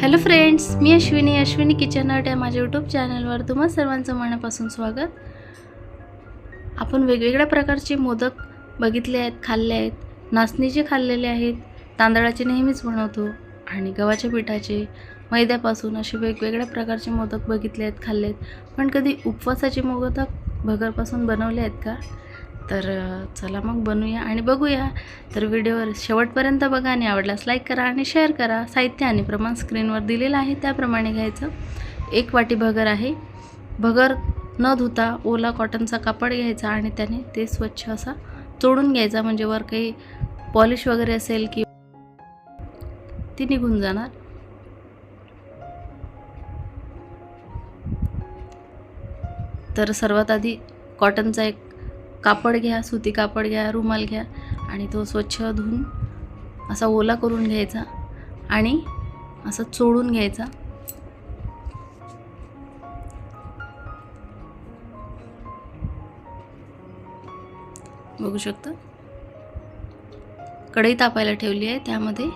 Hello friends मी Ashwini Ashwini kitchen art या माझ्या यूट्यूब चॅनलवर तुम्हा सर्वांचं मनापासून स्वागत. आपण वेगवेगळ्या प्रकारचे मोदक बघितले आहेत खाल्ले आहेत. नाचणीचे खाल्लेले आहेत तांदळाचे नेहमीच बनवतो. आणि गव्हाच्या पिठाचे मैद्यापासून असे वेगवेगळ्या प्रकारचे मोदक बघितले आहेत खाल्ले आहेत. पण कधी उपवासाचे मोदक भगरपासून बनवले आहेत का? तर चला मग बनवूया आणि बघूया. तर व्हिडिओवर शेवटपर्यंत बघा आणि आवडल्यास लाईक करा आणि शेअर करा. साहित्य आणि प्रमाण स्क्रीनवर दिलेलं आहे त्याप्रमाणे घ्यायचं. एक वाटी भगर आहे. भगर न धुता ओला कॉटनचा कापड घ्यायचा आणि त्याने ते स्वच्छ असा चोडून घ्यायचा. म्हणजे वर काही पॉलिश वगैरे असेल की ती निघून जाणार. तर सर्वात आधी कॉटनचा एक कापड घ्या सुती कापड घ्या रुमाल घ्या आणि तो स्वच्छ धुवून असा ओला करून घ्यायचा आणि असं चोळून घ्यायचा. बघू शकता? कढई तापायला ठेवली आहे त्यामध्ये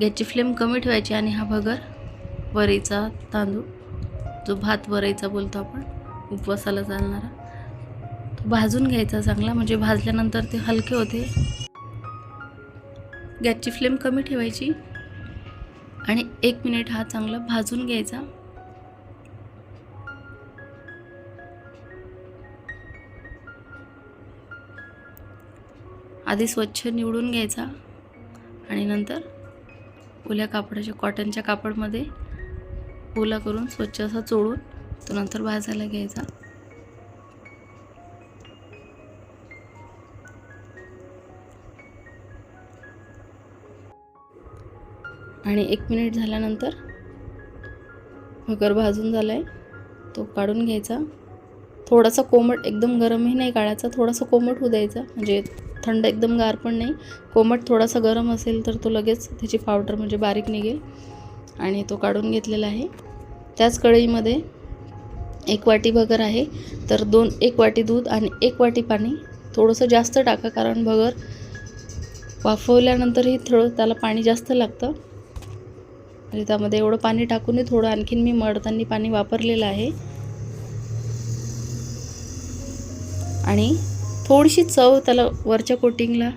गॅसची फ्लेम कमी ठेवायची आणि हा भगर वरीचा तांदूळ जो भात वरईचा बोलतो आपण उपवासाला चालणारा. भाजून घ्यायचा चांगला म्हणजे भाजल्यानंतर ते हलके होते. गॅसची फ्लेम कमी ठेवायची आणि एक मिनिट हा चांगला भाजून घ्यायचा. आधी स्वच्छ निवडून घ्यायचा आणि नंतर ओल्या कापडाच्या कॉटनच्या कापडमध्ये ओला करून स्वच्छ असा चोळून तो नंतर भाजायला घ्यायचा. आणि एक मिनिट झाल्यानंतर भगर भाजून झाला आहे तो काढून घ्यायचा. थोडासा कोमट एकदम गरमही नाही काढायचा थोडासा कोमट होऊ द्यायचा. म्हणजे थंड एकदम गार पण नाही. कोमट थोडासा गरम असेल तर तो लगेच त्याची पावडर म्हणजे बारीक निघेल. आणि तो काढून घेतलेला आहे. त्याच कढईमध्ये एक वाटी भगर आहे. तर दोन एक वाटी दूध आणि एक वाटी पाणी. थोडंसं जास्त टाका कारण भगर वाफवल्यानंतरही थोडं त्याला पाणी जास्त लागतं. म्हणजे त्यामध्ये एवढं पाणी टाकूनही थोडं आणखीन मी मळताना पाणी वापरलेलं आहे. आणि थोडीशी चव त्याला वरच्या कोटिंगला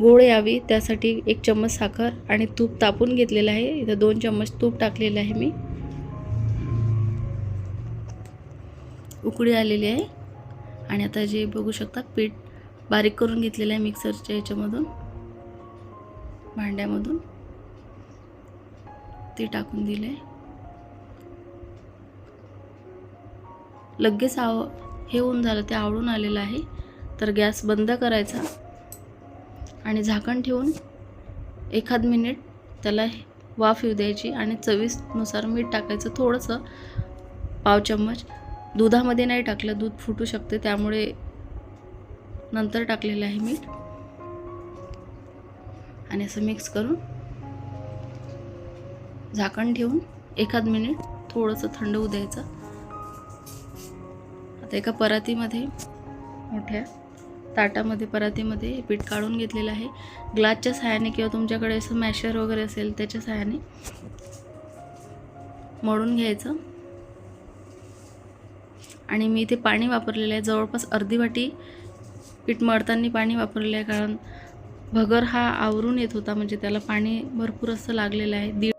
गोळ यावी त्यासाठी एक चम्मच साखर आणि तूप तापून घेतलेलं आहे. इथं दोन चम्मच तूप टाकलेलं आहे मी. उकळी आलेली आहे. आणि आता जे बघू शकता पीठ बारीक करून घेतलेलं आहे मिक्सरच्या याच्यामधून भांड्यामधून. ते टाकून दिले. लगेच आव हे होऊन झालं ते आवडून आलेलं आहे. तर गॅस बंद करायचा आणि झाकण ठेवून एखाद मिनिट त्याला वाफ येऊ द्यायची आणि चवीनुसार मीठ टाकायचं थोडंसं. पाव चम्मच. दुधामध्ये नाही टाकलं दूध फुटू शकते त्यामुळे नंतर टाकलेलं आहे मीठ. आणि असं मिक्स करून झाकण ठेवून एखाद मिनिट थोडंसं थंड होऊ द्यायचं. आता एका परातीमध्ये मोठ्या ताटामध्ये परातीमध्ये पीठ काढून घेतलेलं आहे. ग्लासच्या सहाय्याने किंवा तुमच्याकडे असं मॅशर वगैरे असेल त्याच्या सहाय्याने मळून घ्यायचं. आणि मी इथे पाणी वापरलेलं आहे. जवळपास अर्धी वाटी पीठ मळताना पाणी वापरलेलं आहे कारण भगर हा आवरून येत होता म्हणजे त्याला पाणी भरपूर असं लागलेलं आहे. दीड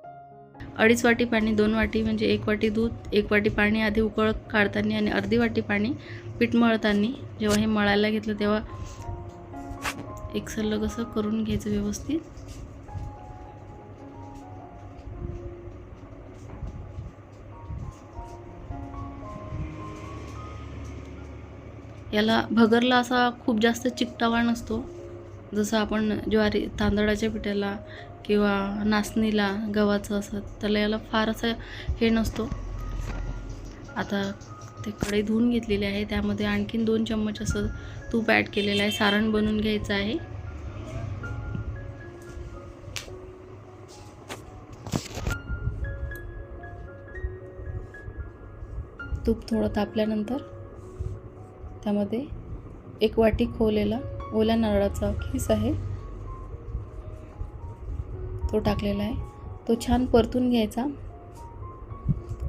अडीच वाटी पाणी दोन वाटी म्हणजे एक वाटी दूध एक वाटी पाणी आधी उकळ काढताना आणि अर्धी वाटी पाणी पीठ मळताना. जेव्हा हे मळायला घेतलं तेव्हा एक सल्लग असं करून घ्यायचं व्यवस्थित. याला भगरला असा खूप जास्त चिकटावा नसतो. जसं आपण ज्वारी तांदळाच्या पिठाला किंवा नाचणीला गव्हाचं असं त्याला याला फार असं हे नसतो. आता ते कढई धुवून घेतलेली आहे त्यामध्ये आणखीन दोन चम्मच असं तूप ॲड केलेलं आहे सारण बनवून घ्यायचं आहे. तूप थोडं तापल्यानंतर त्यामध्ये एक वाटी खोवलेला ओल्या नारळाचा खीस आहे तो टाकलेला आहे. तो छान परतून घ्यायचा.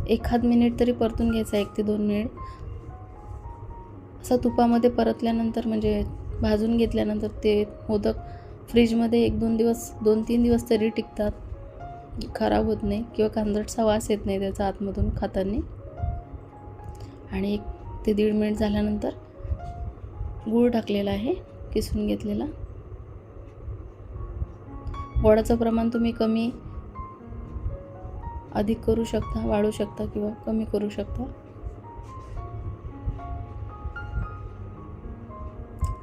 एखाद मिनिट तरी परतून घ्यायचा एक ते दोन मिनिट. असं तुपामध्ये परतल्यानंतर म्हणजे भाजून घेतल्यानंतर ते मोदक फ्रीजमध्ये एक दोन दिवस दोन तीन दिवस तरी टिकतात. खराब होत नाही किंवा कांदटचा वास येत नाही त्याचा आतमधून खाताना. आणि एक ते दीड मिनिट झाल्यानंतर गूळ टाकलेला आहे किसून घेतलेला. गोडाचं प्रमाण तुम्ही कमी अधिक करू शकता वाढू शकता किंवा कमी करू शकता.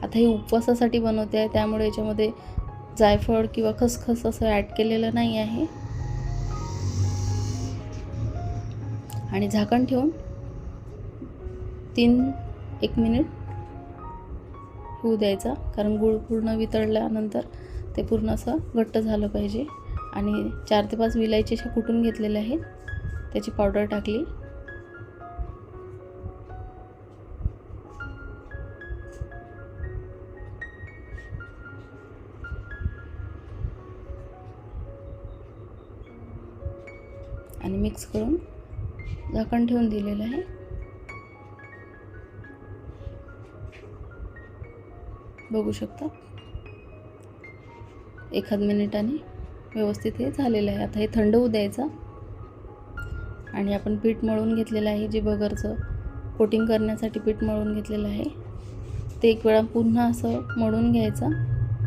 आता हे उपवासासाठी बनवते आहे त्यामुळे याच्यामध्ये जायफळ किंवा खसखस असं ॲड केलेलं नाही आहे. आणि झाकण ठेवून तीन एक मिनिट होऊ द्यायचा कारण गुळ पूर्ण वितळल्यानंतर ते पूर्ण असं घट्ट झालं पाहिजे. आणि चार ते पाच विलायची अशा कुटून घेतलेल्या आहेत. त्याची पावडर टाकली. आणि मिक्स करून झाकण ठेवून दिलेलं आहे. बघू शकता? एखाद मिनिटाने व्यवस्थित हे झालेलं आहे. आता हे थंड होऊ द्यायचं. आणि आपण पीठ मळून घेतलेलं आहे जे बगरचं कोटिंग करण्यासाठी पीठ मळून घेतलेलं आहे. ते एक वेळा पुन्हा असं मळून घ्यायचं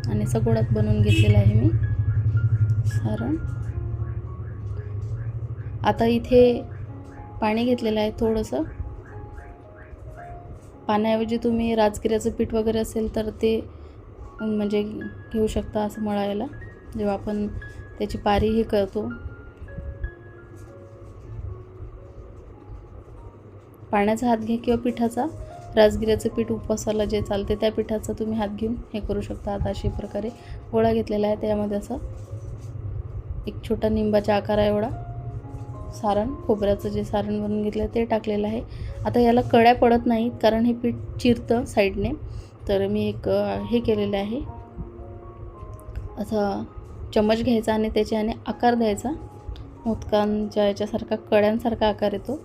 आणि सगोडात बनवून घेतलेलं आहे मी. सारण आता इथे पाणी घेतलेलं आहे थोडंसं. पाण्याऐवजी तुम्ही राजगिऱ्याचं पीठ वगैरे असेल तर ते म्हणजे घेऊ शकता असं मळायला जेव्हा आपण त्याची पारी हे करतो. पाण्याचा हात घ्या किंवा पिठाचा. राजगिऱ्याचं पीठ उपवासाला जे चालते त्या पिठाचा तुम्ही हात घेऊन हे करू शकता. आता अशा प्रकारे गोळा घेतलेला आहे. त्यामध्ये असं एक छोटा निंबाच्या आकारा एवढा. सारण खोबऱ्याचं जे सारण बनवून घेतलं ते टाकलेलं आहे. आता याला कड्या पडत नाहीत कारण हे पीठ चिरतं साईडने. तर मी एक हे केलेलं आहे. असं चम्मच घ्यायचा आणि त्याच्याने आकार द्यायचा. मोदकांच्या याच्यासारखा कड्यांसारखा आकार येतो.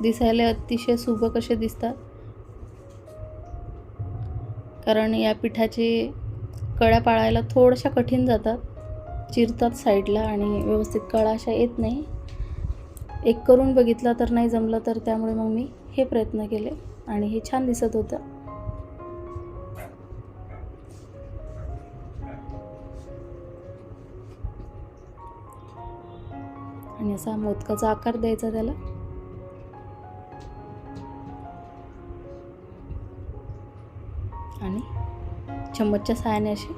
दिसायला अतिशय सुबक असे दिसतात. कारण या पिठाचे कळ्या पाळायला थोड्याशा कठीण जातात. चिरतात साईडला आणि व्यवस्थित कळा अशा येत नाही. एक करून बघितला तर नाही जमलं तर त्यामुळे मग मी हे प्रयत्न केले. आणि हे छान दिसत होतं. आणि असा मोदकाचा आकार द्यायचा त्याला. आणि चम्मचच्या सहाय्याने असे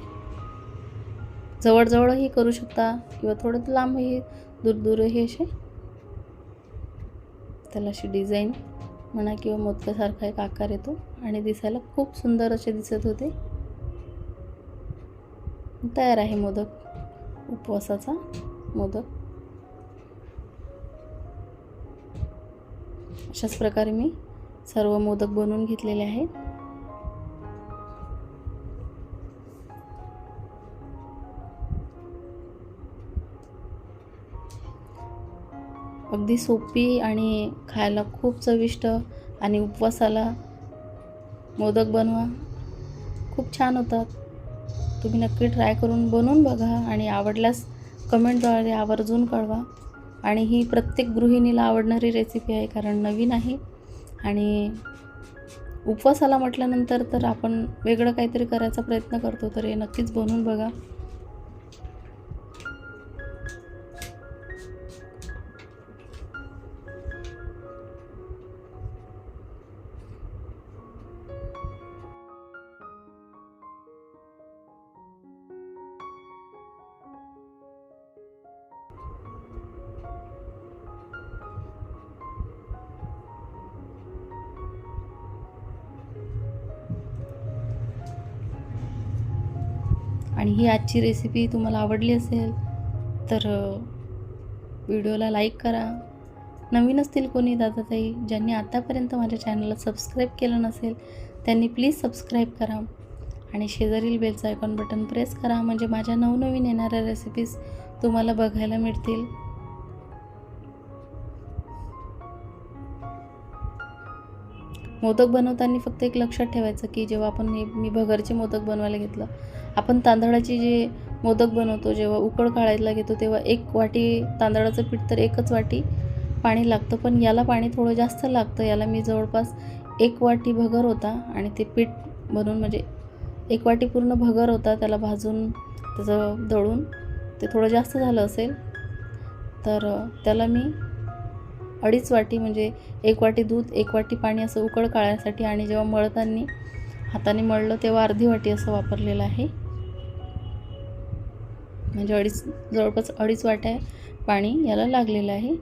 जवळजवळही करू शकता किंवा थोडं लांबही दूर दूरही असे त्याला अशी डिझाईन म्हणा किंवा मोदकासारखा एक आकार येतो आणि दिसायला खूप सुंदर असे दिसत होते. तयार आहे मोदक. उपवासाचा मोदक. अशाच प्रकारे मी सर्व मोदक बनवून घेतलेले आहेत. अगदी सोपी आणि खायला खूप चविष्ट आणि उपवासाला मोदक बनवा. खूप छान होतात. तुम्ही नक्की ट्राय करून बनवून बघा आणि आवडल्यास कमेंटद्वारे आवर्जून कळवा. आणि ही प्रत्येक गृहिणीला आवडणारी रेसिपी आहे कारण नवीन आहे. आणि उपवासाला म्हटल्यानंतर तर आपण वेगळं काहीतरी करायचा प्रयत्न करतो तर हे नक्कीच बनवून बघा. आणि ही आजची रेसिपी तुम्हाला आवडली असेल तर व्हिडिओला लाईक करा. नवीन असतील कोणी दादाताई ज्यांनी आतापर्यंत माझ्या चॅनलला सबस्क्राईब केलं नसेल त्यांनी प्लीज सबस्क्राईब करा आणि शेजारील बेलचं आयकॉन बटन प्रेस करा म्हणजे माझ्या नवनवीन येणाऱ्या रेसिपीज तुम्हाला बघायला मिळतील. मोदक बनवताना फक्त एक लक्षात ठेवायचं की जेव्हा आपण मी भगरचे मोदक बनवायला घेतलं आपण तांदळाची जे मोदक बनवतो जेव्हा उकळ काढायला घेतो तेव्हा एक वाटी तांदळाचं पीठ तर एकच वाटी पाणी लागतं. पण याला पाणी थोडं जास्त लागतं. याला मी जवळपास एक वाटी भगर होता आणि ते पीठ बनवून म्हणजे एक वाटी पूर्ण भगर होता. त्याला भाजून त्याचं दळून ते थोडं जास्त झालं असेल तर त्याला मी अडीच वाटी म्हणजे एक वाटी दूध एक वाटी पाणी असं उकळ काढण्यासाठी आणि जेव्हा मळताना हाताने मळलं तेव्हा अर्धी वाटी असं वापरलेलं आहे. म्हणजे अडीच जवळपास अडीच वाट्या पाणी याला लागलेलं आहे.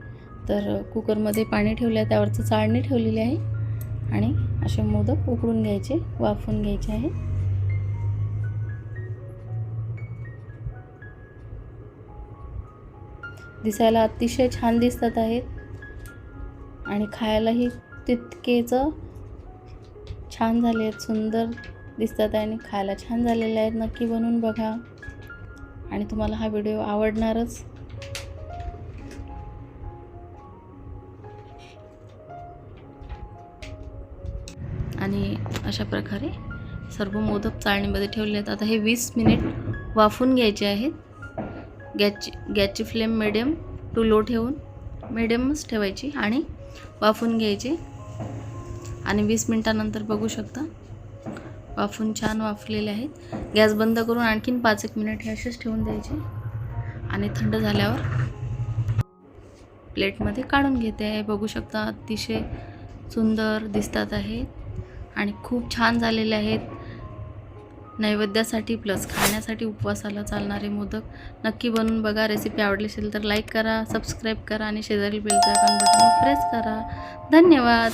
तर कुकरमध्ये पाणी ठेवलं आहे त्यावरचं चाळणी ठेवलेली आहे आणि असे मोदक उकडून घ्यायचे वाफवून घ्यायचे आहे. दिसायला अतिशय छान दिसतात आहेत आणि खायलाही तितकेच छान झाले आहेत सुंदर दिसतात आहे आणि खायला छान झालेले आहेत. नक्की बनवून बघा. आणि तुम्हाला हा व्हिडिओ आवडणारच. आणि अशा प्रकारे सर्व मोदक चाळणीमध्ये ठेवले आहेत. आता हे वीस मिनिट वाफून घ्यायचे आहेत. गॅसची गॅसची फ्लेम मिडियम टू लो ठेवून मिडियमच ठेवायची आणि वाफून घ्यायचे. आणि वीस मिनटानंतर बघू शकता वाफून छान वाफलेले आहेत. गॅस बंद करून आणखीन पाच एक मिनिट हे असेच ठेवून द्यायचे. आणि थंड झाल्यावर प्लेटमध्ये काढून घेते. आहे बघू शकता अतिशय सुंदर दिसतात आहेत. आणि खूप छान झालेले आहेत. नैवेद्यासाठी प्लस खाण्यासाठी उपवासाला चालणारे मोदक. नक्की बनवून बघा. रेसिपी आवडली असेल तर लाईक करा सबस्क्राईब करा आणि शेजारी बेलचा आयकॉन बटन प्रेस करा. धन्यवाद!